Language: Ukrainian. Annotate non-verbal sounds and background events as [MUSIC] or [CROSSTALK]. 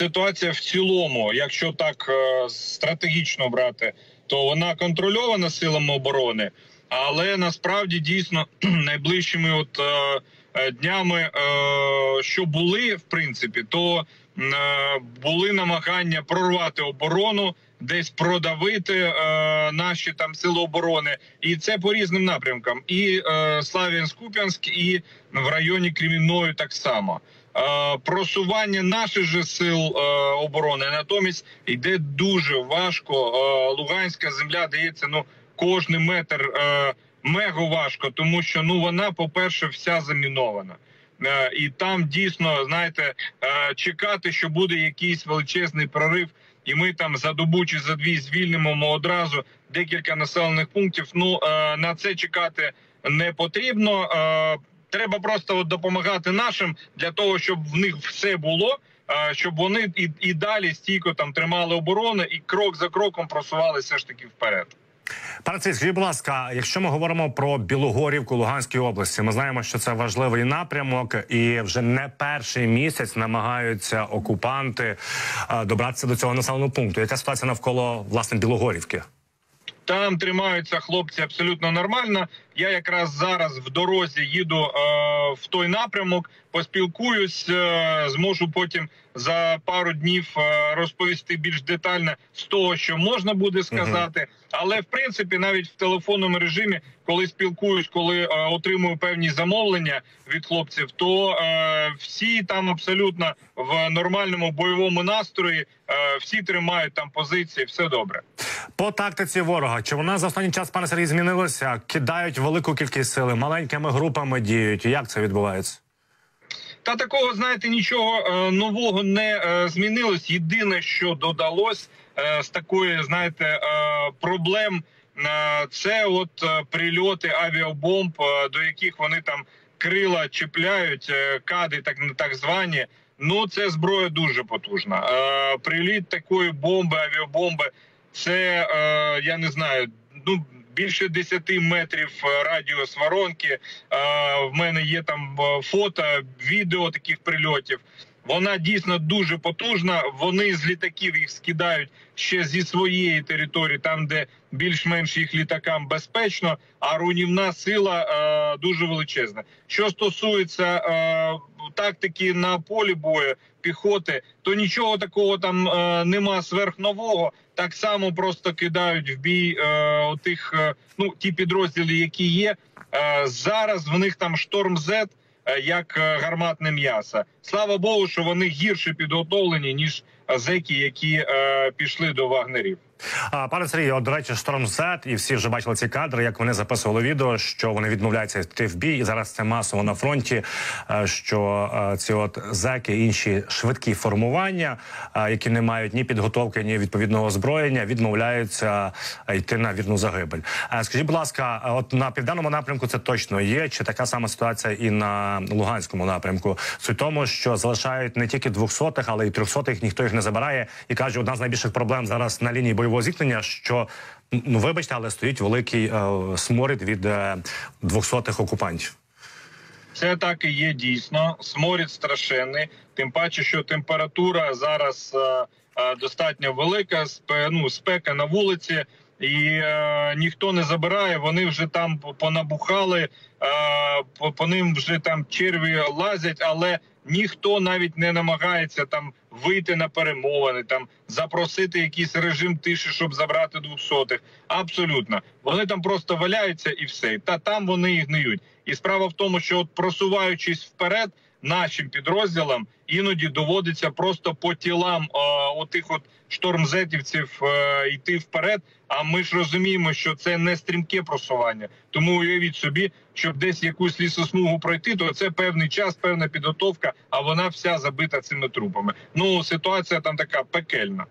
Ситуація в цілому, якщо так е, стратегічно брати, то вона контрольована силами оборони, але насправді дійсно [CLEARS THROAT] найближчими от е, е, днями, що були в принципі, то були намагання прорвати оборону, десь продавити е, наші там сили оборони, і це по різним напрямкам. І е, Слав'янськ-Куп'янськ, і в районі Кремінної так само. Е, просування наших же сил е, оборони натомість йде дуже важко. Е, Луганська земля дається ну кожний метр е, мего важко, тому що ну вона, по-перше, вся замінована. Е, і там дійсно знаєте, е, чекати, що буде якийсь величезний прорив, і ми там за добу чи за дві звільнимо одразу декілька населених пунктів. Ну е, на це чекати не потрібно. Треба просто от допомагати нашим для того, щоб в них все було. Щоб вони і, і далі стійко там тримали оборону і крок за кроком просувалися ж таки вперед. Пане Цій, скажіть, будь ласка, якщо ми говоримо про Білогорівку Луганської області, ми знаємо, що це важливий напрямок, і вже не перший місяць намагаються окупанти е, добратися до цього населеного пункту. Яка ситуація навколо власне Білогорівки? Там тримаються хлопці абсолютно нормально. Я якраз зараз в дорозі їду е, в той напрямок, поспілкуюсь, е, зможу потім за пару днів е, розповісти більш детально з того, що можна буде сказати. Але в принципі, навіть в телефонному режимі, коли спілкуюсь, коли е, отримую певні замовлення від хлопців, то е, всі там абсолютно в нормальному бойовому настрої, е, всі тримають там позиції, все добре. По тактиці ворога чи вона за останній час, пане Сергій, змінилася? Кидають велику кількість сили, маленькими групами діють. Як це відбувається? Та такого, знаєте, нічого е, нового не е, змінилось. Єдине, що додалось е, з такої, знаєте, проблем, це от прильоти авіабомб, до яких вони там крила чіпляють, е, кади, так так звані. Ну, це зброя дуже потужна. Е, приліт такої бомби, авіабомби, це е, я не знаю, ну більше 10 метрів е, радіус воронки. Е, в мене є там е, фото, відео таких прильотів. Вона дійсно дуже потужна. Вони з літаків їх скидають ще зі своєї території, там де більш-менш їх літакам безпечно. А руйнівна сила е, дуже величезна. Що стосується е, тактики на полі бою піхоти, то нічого такого там е, нема сверхнового. Так само просто кидають в бій е, тих, е, ну ті підрозділи, які є. Е, зараз в них там шторм е, як е, гарматне м'ясо. Слава Богу, що вони гірше підготовлені ніж е, зеки, які е, пішли до вагнерів. А, пане Сергію, до речі, шторм Z, і всі вже бачили ці кадри, як вони записували відео, що вони відмовляються йти в бій. І зараз це масово на фронті. е, Що е, ці от зеки, інші швидкі формування, е, які не мають ні підготовки, ні відповідного озброєння, відмовляються йти на вірну загибель. Скажіть, будь ласка, от на південному напрямку це точно є. Чи така сама ситуація і на Луганському напрямку? Суть тому, що залишають не тільки двохсотих, але й трьохсотих. Ніхто їх не забирає і каже, одна з найбільших проблем зараз на лінії бойового зіткнення, що ну вибачте, але стоїть великий е, сморід від е, двохсотих окупантів. Це так і є дійсно. Сморід страшенний. Тим паче, що температура зараз е, е, достатньо велика, спе, ну, спека на вулиці, і е, ніхто не забирає. Вони вже там понабухали, е, по, по ним вже там черві лазять, але ніхто навіть не намагається там вийти на перемовини, там запросити якийсь режим тиші, щоб забрати двохсотих. Абсолютно, вони там просто валяються і все. Та там вони і гниють. І справа в тому, що от просуваючись вперед, нашим підрозділам іноді доводиться просто по тілам е, отих от штормзетівців е, йти вперед. А ми ж розуміємо, що це не стрімке просування. Тому уявіть собі, щоб десь якусь лісосмугу пройти, то це певний час, певна підготовка, а вона вся забита цими трупами. Ну ситуація там така пекельна.